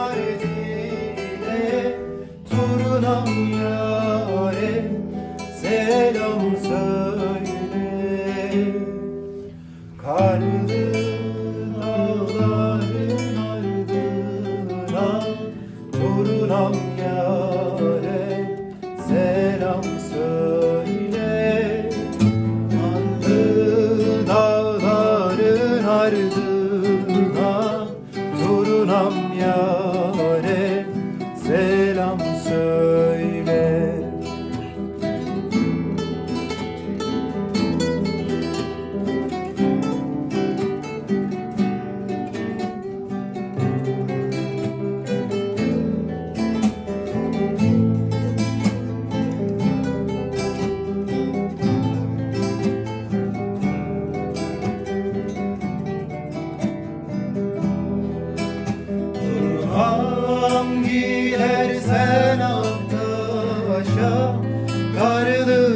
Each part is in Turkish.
Mardin'e Turunam yâre. Selam söyle. Karlı dağların ardına Turunam yâre. Selam söyle Turunam yâre selam söyle Turham gidersen Aktaş'a Karlı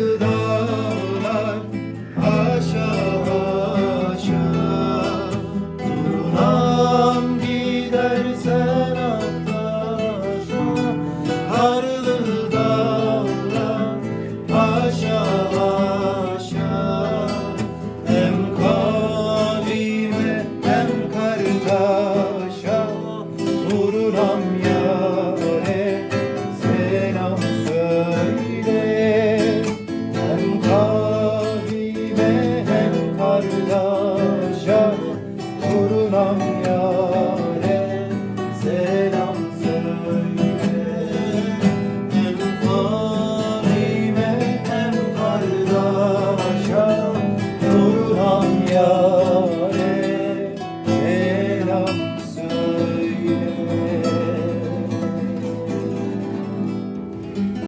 love.